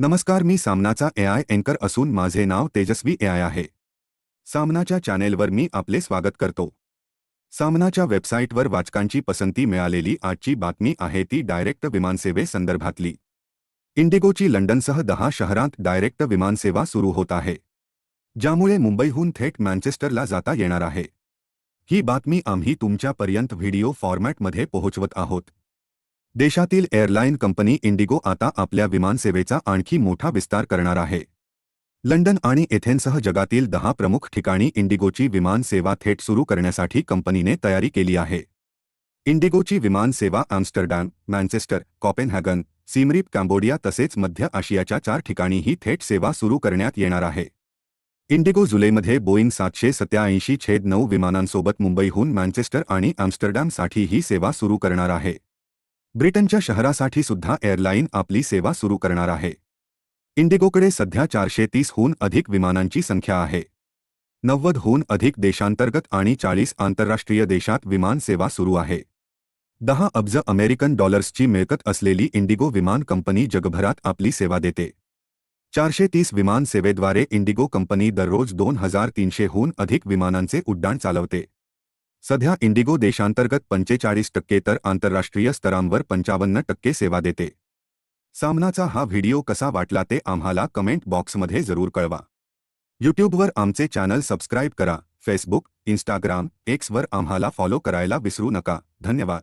नमस्कार मी सामनाचा एआय अँकर असून माझे नाव तेजस्वी एआय आहे. सामनाच्या चॅनेलवर मी आपले स्वागत करतो. सामनाच्या वेबसाईटवर वाचकांची पसंती मिळालेली आजची बातमी आहे ती डायरेक्ट विमानसेवेसंदर्भातली इंडिगोची लंडनसह दहा शहरांत डायरेक्ट विमानसेवा सुरू होत आहे. ज्यामुळे मुंबईहून थेट मँचेस्टरला जाता येणार आहे. ही बातमी आम्ही तुमच्यापर्यंत व्हिडिओ फॉर्मॅटमध्ये पोहोचवत आहोत. देशातील एअरलाईन कंपनी इंडिगो आता आपल्या विमानसेवेचा आणखी मोठा विस्तार करणार आहे. लंडन आणि एथेन्सह जगातील दहा प्रमुख ठिकाणी इंडिगोची विमानसेवा थेट सुरू करण्यासाठी कंपनीने तयारी केली आहे. इंडिगोची विमानसेवा आम्स्टरडॅम मँचेस्टर कॉपेनहॅगन सिमरीप कॅम्बोडिया तसेच मध्य आशियाच्या चार ठिकाणीही थेट सेवा सुरू करण्यात येणार आहे. इंडिगो जुलैमध्ये बोईंग सातशे सत्याऐंशी छेद नऊ विमानांसोबत मुंबईहून मँचेस्टर आणि आम्स्टरडॅमसाठी ही सेवा सुरू करणार आहे. ब्रिटनच्या शहरासाठी सुद्धा एअरलाईन आपली सेवा सुरू करणार आहे. इंडिगोकडे सध्या चारशे तीसहून अधिक विमानांची संख्या आहे. नव्वदहून अधिक देशांतर्गत आणि चाळीस आंतरराष्ट्रीय देशात विमान सेवा सुरू आहे. दहा अब्ज अमेरिकन डॉलर्सची मिळकत असलेली इंडिगो विमान कंपनी जगभरात आपली सेवा देते. चारशे तीस विमान सेवेद्वारे इंडिगो कंपनी दररोज दोन हजार तीनशेहून अधिक विमानांचे उड्डाण चालवते. सध्या इंडिगो देशांतर्गत पंचेचाळीस टक्के तर आंतरराष्ट्रीय स्तरांवर पंचावन्न टक्के सेवा देते. सामनाचा हा व्हिडिओ कसा वाटला ते आम्हाला कमेंट बॉक्समध्ये ज़रूर कळवा. यूट्यूबवर आमचे चॅनल सबस्क्राईब करा, फेसबुक इंस्टाग्राम एक्सवर आम्हाला फॉलो करायला विसरू नका. धन्यवाद.